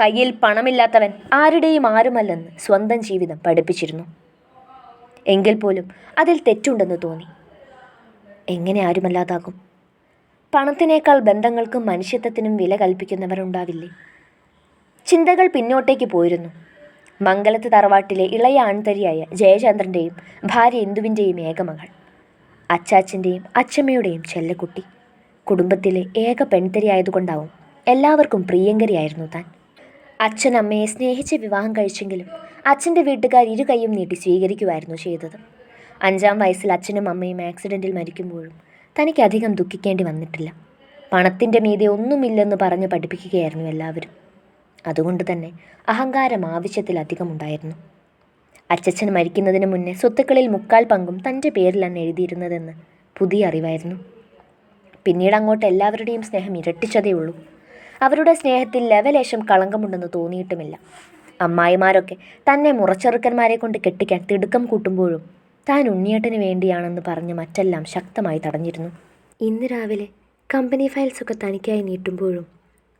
കയ്യിൽ പണമില്ലാത്തവൻ ആരുടെയും ആരുമല്ലെന്ന് സ്വന്തം ജീവിതം പഠിപ്പിച്ചിരുന്നു. എങ്കിൽ പോലും അതിൽ തെറ്റുണ്ടെന്ന് തോന്നി. എങ്ങനെ ആരുമല്ലാതാകും? പണത്തിനേക്കാൾ ബന്ധങ്ങൾക്കും മനുഷ്യത്വത്തിനും വില കൽപ്പിക്കുന്നവരുണ്ടാവില്ലേ? ചിന്തകൾ പിന്നോട്ടേക്ക് പോയിരുന്നു. മംഗലത്ത് തറവാട്ടിലെ ഇളയ ആൺതരിയായ ജയചന്ദ്രന്റെയും ഭാര്യ ഇന്ദുവിന്റെയും ഏകമകൾ അച്ചാച്ചന്റെയും അച്ചമ്മയുടെയും ചെല്ലക്കുട്ടി കുടുംബത്തിലെ ഏക പെൺതരിയായതുകൊണ്ടാവും എല്ലാവർക്കും പ്രിയങ്കരിയായിരുന്നു താൻ. അച്ഛൻ അമ്മയെ സ്നേഹിച്ച് വിവാഹം കഴിച്ചെങ്കിലും അച്ഛന്റെ വീട്ടുകാർ ഇരു കൈയും നീട്ടി സ്വീകരിക്കുമായിരുന്നു ചെയ്തത്. അഞ്ചാം വയസ്സിൽ അച്ഛനും അമ്മയും ആക്സിഡന്റിൽ മരിക്കുമ്പോഴും തനിക്ക് അധികം ദുഃഖിക്കേണ്ടി വന്നിട്ടില്ല. പണത്തിന്റെ മീതെ ഒന്നുമില്ലെന്ന് പറഞ്ഞ് പഠിപ്പിക്കുകയായിരുന്നു എല്ലാവരും. അതുകൊണ്ട് തന്നെ അഹങ്കാരം ആവശ്യത്തിലധികം ഉണ്ടായിരുന്നു അച്ചച്ചൻ മരിക്കുന്നതിന് മുന്നേ സ്വത്തുക്കളിൽ മുക്കാൽ പങ്കും തന്റെ പേരിലാണ് എഴുതിയിരുന്നതെന്ന് പുതിയ അറിവായിരുന്നു. പിന്നീട് അങ്ങോട്ട് എല്ലാവരുടെയും സ്നേഹം ഇരട്ടിച്ചതേ ഉള്ളൂ. അവരുടെ സ്നേഹത്തിൽ ലവലേശം കളങ്കമുണ്ടെന്ന് തോന്നിയിട്ടുമില്ല. അമ്മായിമാരൊക്കെ തന്നെ മുറച്ചെറുക്കന്മാരെ കൊണ്ട് കെട്ടിക്കാൻ തിടുക്കം കൂട്ടുമ്പോഴും താൻ ഉണ്ണിയേട്ടന് വേണ്ടിയാണെന്ന് പറഞ്ഞ് മറ്റെല്ലാം ശക്തമായി തടഞ്ഞിരുന്നു. ഇന്ന് രാവിലെ കമ്പനി ഫയൽസൊക്കെ തനിക്കായി നീട്ടുമ്പോഴും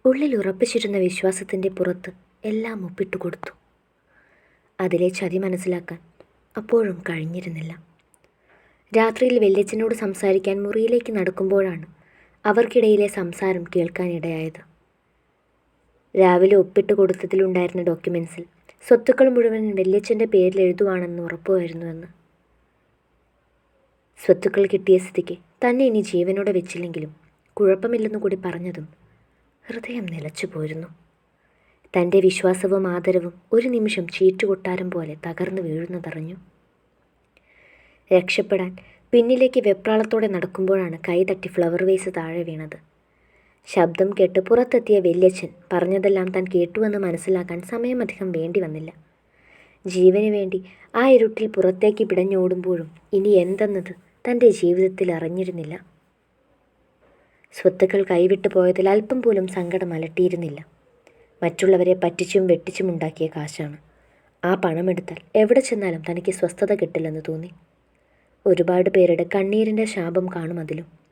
ഉള്ളിൽ ഉറപ്പിച്ചിരുന്ന വിശ്വാസത്തിന്റെ പുറത്ത് എല്ലാം ഒപ്പിട്ടു കൊടുത്തു. അതിലെ ചതി മനസ്സിലാക്കാൻ അപ്പോഴും കഴിഞ്ഞിരുന്നില്ല. രാത്രിയിൽ വല്യച്ഛനോട് സംസാരിക്കാൻ മുറിയിലേക്ക് നടക്കുമ്പോഴാണ് അവർക്കിടയിലെ സംസാരം കേൾക്കാനിടയായത്. രാവിലെ ഒപ്പിട്ട് കൊടുത്തതിലുണ്ടായിരുന്ന ഡോക്യുമെൻസിൽ സ്വത്തുക്കൾ മുഴുവൻ വല്യച്ഛന്റെ പേരിൽ എഴുതുവാണെന്ന് ഉറപ്പുവരുന്നുവെന്ന് സ്വത്തുക്കൾ കിട്ടിയ സ്ഥിതിക്ക് തന്നെ ഇനി ജീവനോടെ വെച്ചില്ലെങ്കിലും കുഴപ്പമില്ലെന്നു കൂടി പറഞ്ഞതും ഹൃദയം നിലച്ചു പോയിരുന്നു തന്റെ വിശ്വാസവും ആദരവും ഒരു നിമിഷം ചീറ്റുകൊട്ടാരം പോലെ തകർന്നു വീഴുന്നതറിഞ്ഞു. രക്ഷപ്പെടാൻ പിന്നിലേക്ക് വെപ്രാളത്തോടെ നടക്കുമ്പോഴാണ് കൈതട്ടി ഫ്ലവർ വേസ് താഴെ വീണത്. ശബ്ദം കേട്ട് പുറത്തെത്തിയ വല്യച്ഛൻ പറഞ്ഞതെല്ലാം താൻ കേട്ടുവെന്ന് മനസ്സിലാക്കാൻ സമയമധികം വേണ്ടി വന്നില്ല. ജീവന് വേണ്ടി ആ ഇരുട്ടിൽ പുറത്തേക്ക് പിടഞ്ഞോടുമ്പോഴും ഇനി എന്തെന്നത് തന്റെ ജീവിതത്തിൽ അറിഞ്ഞിരുന്നില്ല. സ്വത്തുക്കൾ കൈവിട്ടു പോയതിൽ അല്പം പോലും സങ്കടം അലട്ടിയിരുന്നില്ല. മറ്റുള്ളവരെ പറ്റിച്ചും വെട്ടിച്ചും ഉണ്ടാക്കിയ കാശാണ്. ആ പണമെടുത്താൽ എവിടെ ചെന്നാലും തനിക്ക് സ്വസ്ഥത കിട്ടില്ലെന്ന് തോന്നി. ഒരുപാട് പേരുടെ കണ്ണീരിന്റെ ശാപം കാണും അതിലും.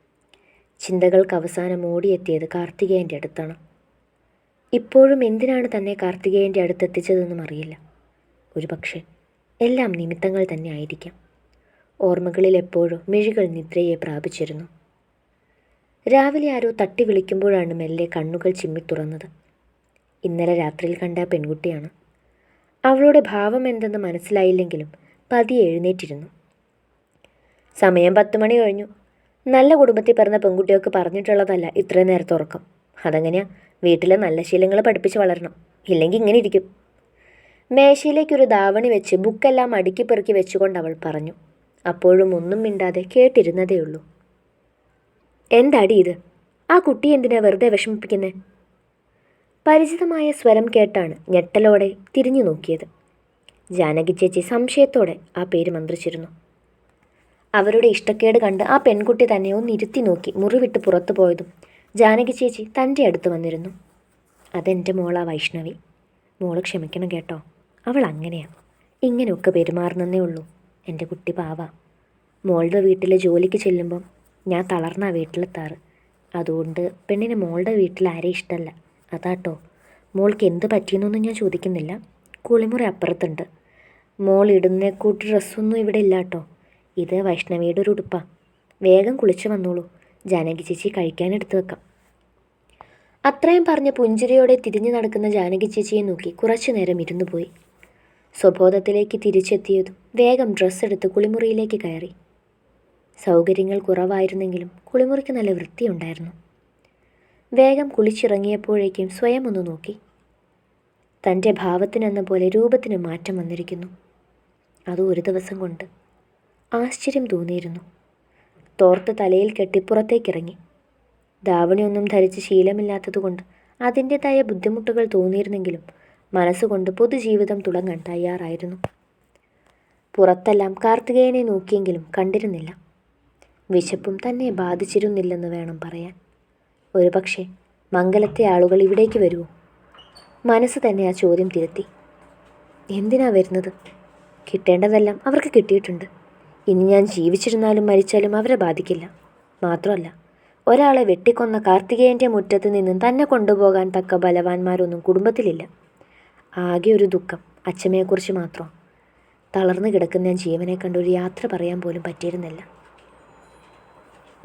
ചിന്തകൾക്ക് അവസാനം ഓടിയെത്തിയത് കാർത്തികേയന്റെ അടുത്താണ്. ഇപ്പോഴും എന്തിനാണ് തന്നെ കാർത്തികേയന്റെ അടുത്തെത്തിച്ചതെന്നും അറിയില്ല. ഒരുപക്ഷെ എല്ലാം നിമിത്തങ്ങൾ തന്നെ ആയിരിക്കാം. ഓർമ്മകളിൽ എപ്പോഴും മിഴികൾ നിദ്രയെ പ്രാപിച്ചിരുന്നു. രാവിലെ ആരോ തട്ടി വിളിക്കുമ്പോഴാണ് മെല്ലെ കണ്ണുകൾ ചിമ്മി തുറന്നത്. ഇന്നലെ രാത്രിയിൽ കണ്ട പെൺകുട്ടിയാണ്. അവളുടെ ഭാവം എന്തെന്ന് മനസ്സിലായില്ലെങ്കിലും പതിയെ എഴുന്നേറ്റിരുന്നു. സമയം പത്ത് മണി കഴിഞ്ഞു. നല്ല കുടുംബത്തിൽ പിറന്ന പെൺകുട്ടികൾക്ക് പറഞ്ഞിട്ടുള്ളതല്ല ഇത്രയും നേരത്തെ ഉറക്കം. അതെങ്ങനെയാ? വീട്ടിലെ നല്ല ശീലങ്ങൾ പഠിപ്പിച്ച് വളരണം. ഇല്ലെങ്കിൽ ഇങ്ങനെ ഇരിക്കും. മേശയിലേക്കൊരു ധാവണി വെച്ച് ബുക്കെല്ലാം അടുക്കി പെറുക്കി വെച്ചുകൊണ്ട് അവൾ പറഞ്ഞു. അപ്പോഴും ഒന്നും മിണ്ടാതെ കേട്ടിരുന്നതേ ഉള്ളൂ. എന്താടി ഇത്? ആ കുട്ടി എന്തിനാ വെറുതെ വിഷമിപ്പിക്കുന്നേ? പരിചിതമായ സ്വരം കേട്ടാണ് ഞെട്ടലോടെ തിരിഞ്ഞു നോക്കിയത്. ജാനകി ചേച്ചി സംശയത്തോടെ ആ പേര് മന്ത്രിച്ചിരുന്നു. അവരുടെ ഇഷ്ടക്കേട് കണ്ട് ആ പെൺകുട്ടി തന്നെ ഒന്ന് ഇരുത്തി നോക്കി മുറിവിട്ട് പുറത്തു പോയതും. ജാനകി ചേച്ചി തന്റെ അടുത്ത് വന്നിരുന്നു. അതെന്റെ മോളാ വൈഷ്ണവി. മോൾ ക്ഷമിക്കണം കേട്ടോ. അവൾ അങ്ങനെയാ. ഇങ്ങനെയൊക്കെ പെരുമാറുന്നേ ഉള്ളൂ. എന്റെ കുട്ടി പാവ. മോളുടെ വീട്ടിൽ ജോലിക്ക് ചെല്ലുമ്പം ഞാൻ തളർന്നാ വീട്ടിലെത്താറ്. അതുകൊണ്ട് പെണ്ണിന് മോളുടെ വീട്ടിൽ ആരെയും ഇഷ്ടമല്ല അതാട്ടോ. മോൾക്ക് എന്ത് പറ്റിയെന്നൊന്നും ഞാൻ ചോദിക്കുന്നില്ല. കുളിമുറി അപ്പുറത്തുണ്ട്. മോൾ ഇടുന്ന കൂട്ടി ഡ്രസ്സൊന്നും ഇവിടെ ഇല്ല കേട്ടോ ഇത് വൈഷ്ണവിയുടെ ഒരു ഉടുപ്പാണ് വേഗം കുളിച്ചു വന്നോളൂ. ജാനകി ചേച്ചി കഴിക്കാൻ എടുത്തു വെക്കാം. അത്രയും പറഞ്ഞ് പുഞ്ചിരിയോടെ തിരിഞ്ഞു നടക്കുന്ന ജാനകി ചേച്ചിയെ നോക്കി കുറച്ചു നേരം ഇരുന്നു പോയി. സ്വബോധത്തിലേക്ക് തിരിച്ചെത്തിയതും വേഗം ഡ്രസ്സ് എടുത്ത് കുളിമുറിയിലേക്ക് കയറി. സൗകര്യങ്ങൾ കുറവായിരുന്നെങ്കിലും കുളിമുറിക്ക് നല്ല വൃത്തിയുണ്ടായിരുന്നു. വേഗം കുളിച്ചിറങ്ങിയപ്പോഴേക്കും സ്വയം ഒന്ന് നോക്കി. തന്റെ ഭാവത്തിനെന്ന പോലെ രൂപത്തിന് മാറ്റം വന്നിരിക്കുന്നു. അത് ഒരു ദിവസം കൊണ്ട്. ആശ്ചര്യം തോന്നിയിരുന്നു. തോർത്ത് തലയിൽ കെട്ടി പുറത്തേക്കിറങ്ങി. ധാവണിയൊന്നും ധരിച്ച് ശീലമില്ലാത്തതുകൊണ്ട് അതിന്റെതായ ബുദ്ധിമുട്ടുകൾ തോന്നിയിരുന്നെങ്കിലും മനസ്സുകൊണ്ട് പൊതുജീവിതം തുടങ്ങാൻ തയ്യാറായിരുന്നു. പുറത്തെല്ലാം കാർത്തികേയനെ നോക്കിയെങ്കിലും കണ്ടിരുന്നില്ല. വിശപ്പും തന്നെ ബാധിച്ചിരുന്നില്ലെന്ന് വേണം പറയാൻ. ഒരുപക്ഷെ മംഗലത്തെ ആളുകൾ ഇവിടേക്ക് വരുമോ മനസ്സ് തന്നെ ആ ചോദ്യം തിരുത്തി. എന്തിനാ വരുന്നത്? കിട്ടേണ്ടതെല്ലാം അവർക്ക് കിട്ടിയിട്ടുണ്ട്. ഇനി ഞാൻ ജീവിച്ചിരുന്നാലും മരിച്ചാലും അവരെ ബാധിക്കില്ല. മാത്രമല്ല ഒരാളെ വെട്ടിക്കൊന്ന കാർത്തികേയന്റെ മുറ്റത്ത് നിന്നും തന്നെ കൊണ്ടുപോകാൻ തക്ക ബലവാന്മാരൊന്നും കുടുംബത്തിലില്ല. ആകെ ഒരു ദുഃഖം അച്ഛമ്മയെക്കുറിച്ച് മാത്രം. തളർന്നു കിടക്കുന്ന ഞാൻ ജീവനെ കണ്ട് ഒരു യാത്ര പറയാൻ പോലും പറ്റിയിരുന്നില്ല.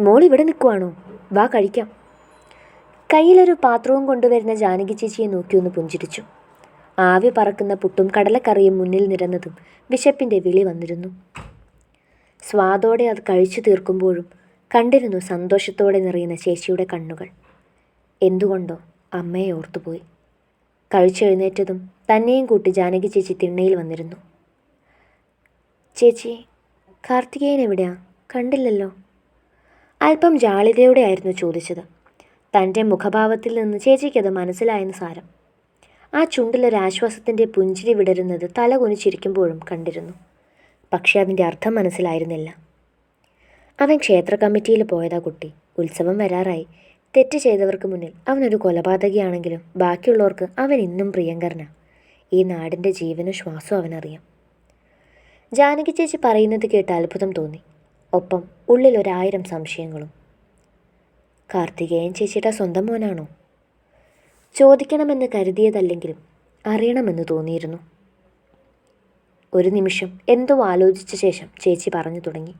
മോൾ ഇവിടെ നിൽക്കുവാണോ? വാ കഴിക്കാം. കയ്യിലൊരു പാത്രവും കൊണ്ടുവരുന്ന ജാനകി ചേച്ചിയെ നോക്കി ഒന്ന് പുഞ്ചിരിച്ചു. ആവി പറക്കുന്ന പുട്ടും കടലക്കറിയും മുന്നിൽ നിരന്നതും വിശപ്പിന്റെ വിളി വന്നിരുന്നു. സ്വാദോടെ അത് കഴിച്ചു തീർക്കുമ്പോഴും കണ്ടിരുന്നു സന്തോഷത്തോടെ നിറയുന്ന ചേച്ചിയുടെ കണ്ണുകൾ. എന്തുകൊണ്ടോ അമ്മയെ ഓർത്തുപോയി. കഴിച്ചെഴുന്നേറ്റതും തന്നെയും കൂട്ടി ജാനകി ചേച്ചി തിണ്ണയിൽ വന്നിരുന്നു. ചേച്ചി കാർത്തികേയൻ എവിടെയാ? കണ്ടില്ലല്ലോ. അല്പം ജാളിതയോടെ ആയിരുന്നു ചോദിച്ചത്. തന്റെ മുഖഭാവത്തിൽ നിന്ന് ചേച്ചിക്കത് മനസ്സിലായെന്ന് സാരം. ആ ചുണ്ടിലൊരാശ്വാസത്തിന്റെ പുഞ്ചിരി വിടരുന്നത് തല കുനിച്ചിരിക്കുമ്പോഴും കണ്ടിരുന്നു. പക്ഷെ അതിന്റെ അർത്ഥം മനസ്സിലായിരുന്നില്ല. അവൻ ക്ഷേത്ര കമ്മിറ്റിയിൽ പോയതാ കുട്ടി. ഉത്സവം വരാറായി. തെറ്റ് ചെയ്തവർക്ക് മുന്നിൽ അവനൊരു കൊലപാതകിയാണെങ്കിലും ബാക്കിയുള്ളവർക്ക് അവൻ ഇന്നും പ്രിയങ്കരനാ. ഈ നാടിന്റെ ജീവനും ശ്വാസവും അവനറിയാം. ജാനകി ചേച്ചി പറയുന്നത് കേട്ട് അത്ഭുതം തോന്നി. ഒപ്പം ഉള്ളിൽ ഒരായിരം സംശയങ്ങളും. കാർത്തികേയൻ ചേച്ചിയുടെ സ്വന്തം മോനാണോ? ചോദിക്കണമെന്ന് കരുതിയതല്ലെങ്കിലും അറിയണമെന്ന് തോന്നിയിരുന്നു. ഒരു നിമിഷം എന്തോ ആലോചിച്ച ശേഷം ചേച്ചി പറഞ്ഞു തുടങ്ങി.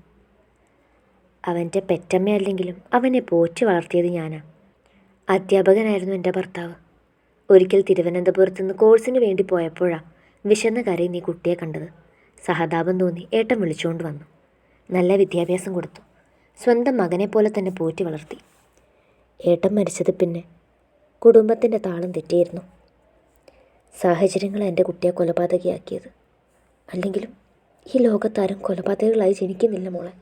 അവന്റെ പെറ്റമ്മയല്ലെങ്കിലും അവനെ പോറ്റി വളർത്തിയത് ഞാനാ. അധ്യാപകനായിരുന്നു എന്റെ ഭർത്താവ്. ഒരിക്കൽ തിരുവനന്തപുരത്ത് നിന്ന് കോഴ്സിന് വേണ്ടി പോയപ്പോഴാണ് വിശന്ന കരയിൽ നീ കുട്ടിയെ കണ്ടത്. സഹതാപം തോന്നി ഏട്ടൻ വിളിച്ചുകൊണ്ട് വന്നു. നല്ല വിദ്യാഭ്യാസം കൊടുത്തു. സ്വന്തം മകനെ പോലെ തന്നെ പോറ്റി വളർത്തി. ഏട്ടൻ മരിച്ചത് പിന്നെ കുടുംബത്തിന്റെ താളം തെറ്റിയിരുന്നു. സാഹചര്യങ്ങൾ എന്റെ കുട്ടിയെ കൊലപാതകയാക്കിയത്. അല്ലെങ്കിലും ഈ ലോകത്താരും കൊലപാതകങ്ങളായി ജനിക്കുന്നില്ല മോളെ.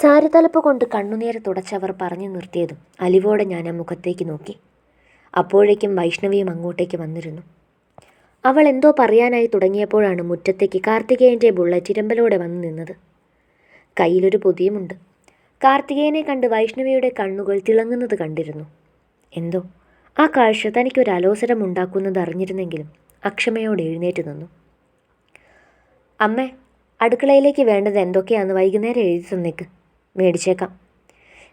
സാരതലപ്പ് കൊണ്ട് കണ്ണുനീര് തുടച്ചവർ പറഞ്ഞു നിർത്തിയതും അലിവോടെ ഞാൻ ആ മുഖത്തേക്ക് നോക്കി. അപ്പോഴേക്കും വൈഷ്ണവിയും അങ്ങോട്ടേക്ക് വന്നിരുന്നു. അവൾ എന്തോ പറയാനായി തുടങ്ങിയപ്പോഴാണ് മുറ്റത്തേക്ക് കാർത്തികേയന്റെ ബുള്ളറ്റ് ഇരമ്പലോടെ വന്നു നിന്നത്. കയ്യിലൊരു പൊതിയുമുണ്ട്. കാർത്തികേയനെ കണ്ട് വൈഷ്ണവിയുടെ കണ്ണുകൾ തിളങ്ങുന്നത് കണ്ടിരുന്നു. എന്തോ? ആ കാഴ്ച തനിക്കൊരു അലോസരം ഉണ്ടാക്കുന്നത് അറിഞ്ഞിരുന്നെങ്കിലും അക്ഷമയോടെ എഴുന്നേറ്റ് നിന്നു. അമ്മേ അടുക്കളയിലേക്ക് വേണ്ടത് എന്തൊക്കെയാണെന്ന് വൈകുന്നേരം എഴുതി തന്നേക്ക്. മേടിച്ചേക്കാം.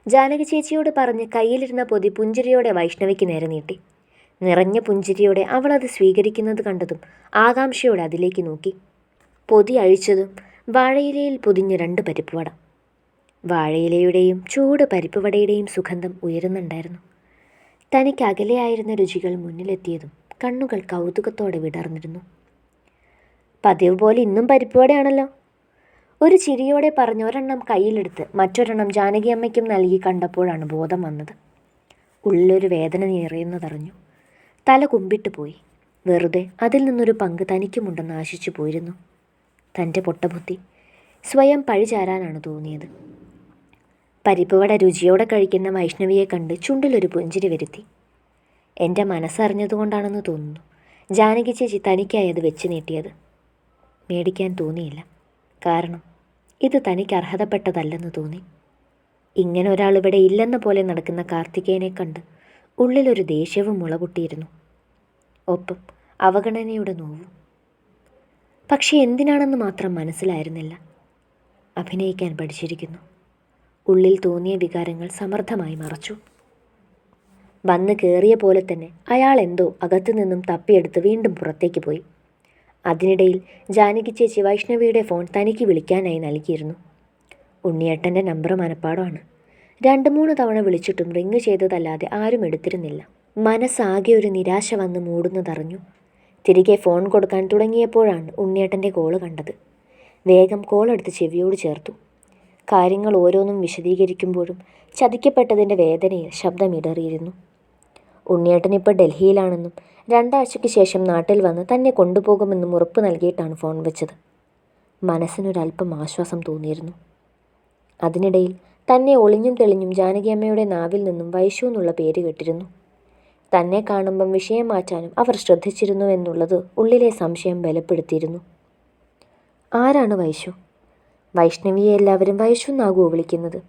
ജാനകി ചേച്ചിയോട് പറഞ്ഞ് കയ്യിലിരുന്ന പൊതി പുഞ്ചിരിയോടെ വൈഷ്ണവിക്ക് നേരെ നീട്ടി. നിറഞ്ഞ പുഞ്ചിരിയോടെ അവൾ അത് സ്വീകരിക്കുന്നത് കണ്ടതും ആകാംക്ഷയോടെ അതിലേക്ക് നോക്കി. പൊതി അഴിച്ചതും വാഴയിലയിൽ പൊതിഞ്ഞ രണ്ട് പരിപ്പുവട വാഴയിലയുടെയും ചൂട് പരിപ്പുവടയുടെയും സുഗന്ധം ഉയരുന്നുണ്ടായിരുന്നു. തനിക്ക് അകലെയായിരുന്ന രുചികൾ മുന്നിലെത്തിയതും കണ്ണുകൾ കൗതുകത്തോടെ വിടർന്നിരുന്നു. പതിവ് പോലെ ഇന്നും പരിപ്പുവടയാണല്ലോ. ഒരു ചിരിയോടെ പറഞ്ഞ് ഒരെണ്ണം കയ്യിലെടുത്ത് മറ്റൊരെണ്ണം ജാനകിയമ്മയ്ക്കും നൽകി കണ്ടപ്പോഴാണ് ബോധം വന്നത്. ഉള്ളിലൊരു വേദന നിറയുന്നതറിഞ്ഞു. തല കുമ്പിട്ട് പോയി. വെറുതെ അതിൽ നിന്നൊരു പങ്ക് തനിക്കുമുണ്ടെന്ന് ആശിച്ചു പോയിരുന്നു. തന്റെ പൊട്ടബുദ്ധി സ്വയം പഴിചാരാനാണ് തോന്നിയത്. പരിപ്പുവട രുചിയോടെ കഴിക്കുന്ന വൈഷ്ണവിയെ കണ്ട് ചുണ്ടിലൊരു പുഞ്ചിരി വരുത്തി. എന്റെ മനസ്സറിഞ്ഞതുകൊണ്ടാണെന്ന് തോന്നുന്നു ജാനകി ചേച്ചി തനിക്കായി അത് വെച്ച് നീട്ടിയത്. മേടിക്കാൻ തോന്നിയില്ല. കാരണം ഇത് തനിക്ക് അർഹതപ്പെട്ടതല്ലെന്ന് തോന്നി. ഇങ്ങനെ ഒരാൾ ഇവിടെ ഇല്ലെന്ന പോലെ നടക്കുന്ന കാർത്തികേയനെ കണ്ട് ഉള്ളിലൊരു ദേഷ്യവും മുളപൊട്ടിയിരുന്നു. ഒപ്പം അവഗണനയുടെ നോവും. പക്ഷേ എന്തിനാണെന്ന് മാത്രം മനസ്സിലായിരുന്നില്ല. അഭിനയിക്കാൻ പഠിച്ചിരിക്കുന്നു. ഉള്ളിൽ തോന്നിയ വികാരങ്ങൾ സമർത്ഥമായി മറച്ചു. വന്ന് കയറിയ പോലെ തന്നെ അയാൾ എന്തോ അകത്തു നിന്നും തപ്പിയെടുത്ത് വീണ്ടും പുറത്തേക്ക് പോയി. അതിനിടയിൽ ജാനകി ചേച്ചി വൈഷ്ണവിയുടെ ഫോൺ തനിക്ക് വിളിക്കാനായി നൽകിയിരുന്നു. ഉണ്ണിയേട്ടന്റെ നമ്പർ മനപ്പാടമാണ്. രണ്ട് മൂന്ന് തവണ വിളിച്ചിട്ടും റിങ് ചെയ്തതല്ലാതെ ആരും എടുത്തിരുന്നില്ല. മനസ്സാകെ ഒരു നിരാശ വന്ന് മൂടുന്നതറിഞ്ഞു. തിരികെ ഫോൺ കൊടുക്കാൻ തുടങ്ങിയപ്പോഴാണ് ഉണ്ണിയേട്ടന്റെ കോൾ കണ്ടത്. വേഗം കോളെടുത്ത് ചെവിയോട് ചേർത്തു. കാര്യങ്ങൾ ഓരോന്നും വിശദീകരിക്കുമ്പോഴും ചതിക്കപ്പെട്ടതിന്റെ വേദനയിൽ ശബ്ദമിടറിയിരുന്നു ഉണ്ണിയേട്ടൻ ഇപ്പോൾ ഡൽഹിയിലാണെന്നും രണ്ടാഴ്ചയ്ക്ക് ശേഷം നാട്ടിൽ വന്ന് തന്നെ കൊണ്ടുപോകുമെന്നും ഉറപ്പ് നൽകിയിട്ടാണ് ഫോൺ വെച്ചത്. മനസ്സിനൊരല്പം ആശ്വാസം തോന്നിയിരുന്നു. അതിനിടയിൽ തന്നെ ഒളിഞ്ഞും തെളിഞ്ഞും ജാനകിയമ്മയുടെ നാവിൽ നിന്നും വൈശു എന്നുള്ള പേര് കേട്ടിരുന്നു. തന്നെ കാണുമ്പം വിഷയം മാറ്റാനും അവർ ശ്രദ്ധിച്ചിരുന്നു എന്നുള്ളത് ഉള്ളിലെ സംശയം ബലപ്പെടുത്തിയിരുന്നു. ആരാണ് വൈശു? വൈഷ്ണവിയെ എല്ലാവരും വൈശു എന്നാകുമോ വിളിക്കുന്നത്?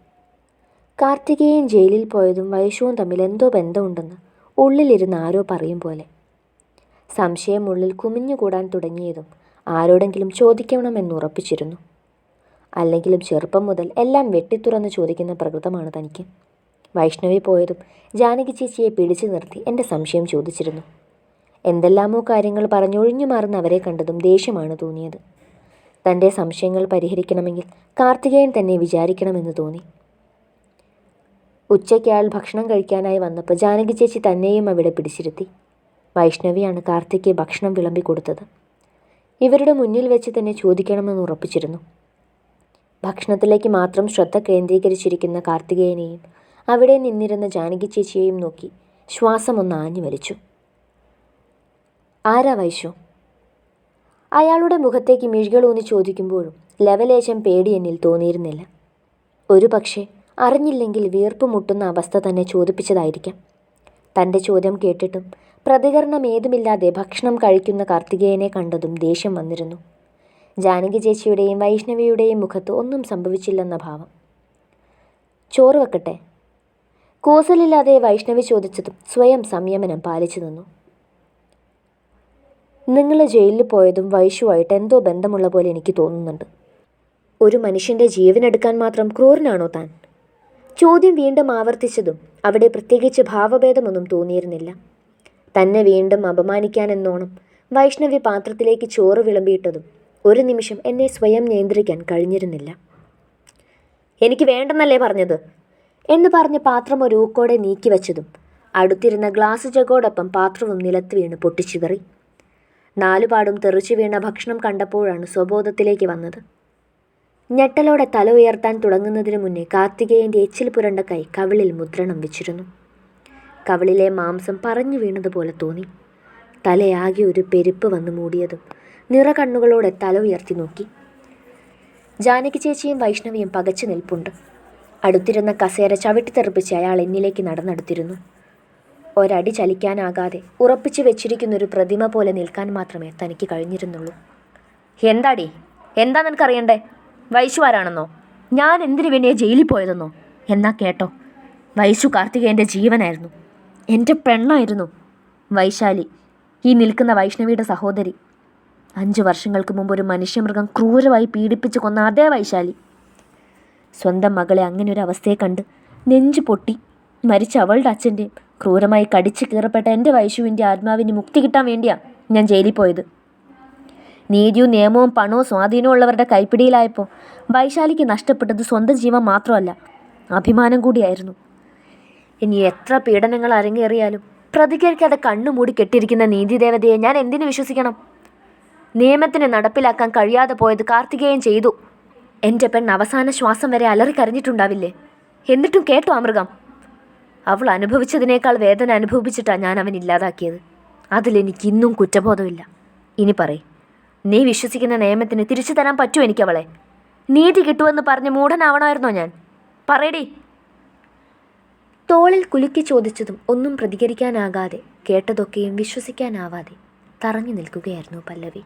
കാർത്തികേയൻ ജയിലിൽ പോയതും വൈശുവും തമ്മിൽ എന്തോ ബന്ധമുണ്ടെന്ന് ഉള്ളിലിരുന്ന് ആരോ പറയും പോലെ. സംശയം ഉള്ളിൽ കുമിഞ്ഞുകൂടാൻ തുടങ്ങിയതും ആരോടെങ്കിലും ചോദിക്കണമെന്ന് ഉറപ്പിച്ചിരുന്നു. അല്ലെങ്കിലും ചെറുപ്പം മുതൽ എല്ലാം വെട്ടിത്തുറന്ന് ചോദിക്കുന്ന പ്രകൃതമാണ് തനിക്ക്. വൈഷ്ണവി പോയതും ജാനകി ചേച്ചിയെ പിടിച്ചു നിർത്തി എന്റെ സംശയം ചോദിച്ചിരുന്നു. എന്തെല്ലാമോ കാര്യങ്ങൾ പറഞ്ഞൊഴിഞ്ഞു മാറുന്ന അവരെ കണ്ടതും ദേഷ്യമാണ് തോന്നിയത്. തന്റെ സംശയങ്ങൾ പരിഹരിക്കണമെങ്കിൽ കാർത്തികേയൻ തന്നെ വിചാരിക്കണമെന്ന് തോന്നി. ഉച്ചയ്ക്ക് അയാൾ ഭക്ഷണം കഴിക്കാനായി വന്നപ്പോൾ ജാനകി ചേച്ചി തന്നെയും അവിടെ പിടിച്ചിരുത്തി. വൈഷ്ണവിയാണ് കാർത്തിക്ക് ഭക്ഷണം വിളമ്പി കൊടുത്തത്. ഇവരുടെ മുന്നിൽ വെച്ച് തന്നെ ചോദിക്കണമെന്ന് ഉറപ്പിച്ചിരുന്നു. ഭക്ഷണത്തിലേക്ക് മാത്രം ശ്രദ്ധ കേന്ദ്രീകരിച്ചിരിക്കുന്ന കാർത്തികേയനെയും അവിടെ നിന്നിരുന്ന ജാനകി ചേച്ചിയെയും നോക്കി ശ്വാസം ഒന്ന് ആഞ്ഞു വലിച്ചു. ആരാ വൈശു? അയാളുടെ മുഖത്തേക്ക് മിഴികളൂന്നി ചോദിക്കുമ്പോഴും ലവലേശം പേടി എന്നിൽ തോന്നിയിരുന്നില്ല. ഒരു പക്ഷേ അറിഞ്ഞില്ലെങ്കിൽ വീർപ്പ് മുട്ടുന്ന അവസ്ഥ തന്നെ ചോദിപ്പിച്ചതായിരിക്കാം. തന്റെ ചോദ്യം കേട്ടിട്ടും പ്രതികരണം ഏതുമില്ലാതെ ഭക്ഷണം കഴിക്കുന്ന കാർത്തികേയനെ കണ്ടതും ദേഷ്യം വന്നിരുന്നു. ജാനകി ചേച്ചിയുടെയും വൈഷ്ണവിയുടെയും മുഖത്ത് ഒന്നും സംഭവിച്ചില്ലെന്ന ഭാവം. ചോറ് വെക്കട്ടെ? കൂസലില്ലാതെ വൈഷ്ണവി ചോദിച്ചതും സ്വയം സംയമനം പാലിച്ചു നിന്നു. നിങ്ങൾ ജയിലിൽ പോയതും വൈഷുവായിട്ട് എന്തോ ബന്ധമുള്ള പോലെ എനിക്ക് തോന്നുന്നുണ്ട്. ഒരു മനുഷ്യന്റെ ജീവനെടുക്കാൻ മാത്രം ക്രൂരനാണോ താൻ? ചോദ്യം വീണ്ടും ആവർത്തിച്ചതും അവിടെ പ്രത്യേകിച്ച് ഭാവഭേദമൊന്നും തോന്നിയിരുന്നില്ല. തന്നെ വീണ്ടും അപമാനിക്കാനെന്നോണം വൈഷ്ണവി പാത്രത്തിലേക്ക് ചോറ് വിളമ്പിയിട്ടതും ഒരു നിമിഷം എന്നെ സ്വയം നിയന്ത്രിക്കാൻ കഴിഞ്ഞിരുന്നില്ല. എനിക്ക് വേണ്ടെന്നല്ലേ പറഞ്ഞത്? എന്ന് പറഞ്ഞ് പാത്രം ഒരു ഊക്കോടെ നീക്കിവച്ചതും അടുത്തിരുന്ന ഗ്ലാസ് ജഗോടൊപ്പം പാത്രവും നിലത്ത് വീണ് പൊട്ടിച്ചിതറി. നാലുപാടും തെറിച്ചു വീണ ഭക്ഷണം കണ്ടപ്പോഴാണ് സ്വബോധത്തിലേക്ക് വന്നത്. ഞെട്ടലോടെ തല ഉയർത്താൻ തുടങ്ങുന്നതിനു മുന്നേ കാർത്തികേയന്റെ എച്ചിൽ പുരണ്ട കൈ കവിളിൽ മുദ്രണം വെച്ചിരുന്നു. കവിളിലെ മാംസം പറഞ്ഞു വീണതുപോലെ തോന്നി. തലയാകെ ഒരു പെരുപ്പ് വന്ന് മൂടിയതും നിറകണ്ണുകളോടെ തല ഉയർത്തി നോക്കി. ജാനകി ചേച്ചിയും വൈഷ്ണവിയും പകച്ചു നിൽപ്പുണ്ട്. അടുത്തിരുന്ന കസേര ചവിട്ടിത്തെറിപ്പിച്ച് അയാൾ എന്നിലേക്ക് നടന്നെടുത്തിരുന്നു. ഒരടി ചലിക്കാനാകാതെ ഉറപ്പിച്ചു വെച്ചിരിക്കുന്നൊരു പ്രതിമ പോലെ നിൽക്കാൻ മാത്രമേ തനിക്ക് കഴിഞ്ഞിരുന്നുള്ളൂ. എന്താടി? എന്താ നിനക്കറിയണ്ടേ? വൈശു ആരാണെന്നോ ഞാൻ എന്തിനു വേണ്ടിയാ ജയിലിൽ പോയതെന്നോ? എന്നാ കേട്ടോ. വൈശു കാർത്തികേയന്റെ ജീവനായിരുന്നു. എന്റെ പെണ്ണായിരുന്നു വൈശാലി ഈ നിൽക്കുന്ന വൈഷ്ണവിയുടെ സഹോദരി. അഞ്ച് വർഷങ്ങൾക്ക് മുമ്പ് ഒരു മനുഷ്യമൃഗം ക്രൂരമായി പീഡിപ്പിച്ച് കൊന്ന അതേ വൈശാലി. സ്വന്തം മകളെ അങ്ങനെ ഒരു അവസ്ഥയെ കണ്ട് നെഞ്ചു പൊട്ടി മരിച്ച അവളുടെ അച്ഛന്റെയും ക്രൂരമായി കടിച്ചു കീറപ്പെട്ട എന്റെ വൈശുവിന്റെ ആത്മാവിന് മുക്തി കിട്ടാൻ വേണ്ടിയാണ് ഞാൻ ജയിലിൽ പോയത്. നീതിയും നിയമവും പണവും സ്വാധീനവും ഉള്ളവരുടെ കൈപ്പിടിയിലായപ്പോൾ വൈശാലിക്ക് നഷ്ടപ്പെട്ടത് സ്വന്തം ജീവൻ മാത്രമല്ല അഭിമാനം കൂടിയായിരുന്നു. ഇനി എത്ര പീഡനങ്ങൾ അരങ്ങേറിയാലും പ്രതികരിക്കാതെ കണ്ണുമൂടി കെട്ടിയിരിക്കുന്ന നീതിദേവതയെ ഞാൻ എന്തിനു വിശ്വസിക്കണം? നിയമത്തിന് നടപ്പിലാക്കാൻ കഴിയാതെ പോയത് കാർത്തികേയൻ ചെയ്തു. എന്റെ പെൺ അവസാന ശ്വാസം വരെ അലറിക്കരഞ്ഞിട്ടുണ്ടാവില്ലേ? എന്നിട്ടും കേട്ടോ അമൃഗം? അവൾ അനുഭവിച്ചതിനേക്കാൾ വേദന അനുഭവിച്ചിട്ടാണ് ഞാൻ അവൻ ഇല്ലാതാക്കിയത് അതിലെനിക്കിന്നും കുറ്റബോധമില്ല. ഇനി പറയ്. നീ വിശ്വസിക്കുന്ന നിയമത്തിന് തിരിച്ചു തരാൻ പറ്റുമോ എനിക്കവളെ? നീതി കിട്ടുമെന്ന് പറഞ്ഞ് മൂഢനാവണമായിരുന്നോ ഞാൻ? പറയടി. തോളിൽ കുലുക്കി ചോദിച്ചതും ഒന്നും പ്രതികരിക്കാനാകാതെ കേട്ടതൊക്കെയും വിശ്വസിക്കാനാവാതെ തറഞ്ഞു നിൽക്കുകയായിരുന്നു പല്ലവി.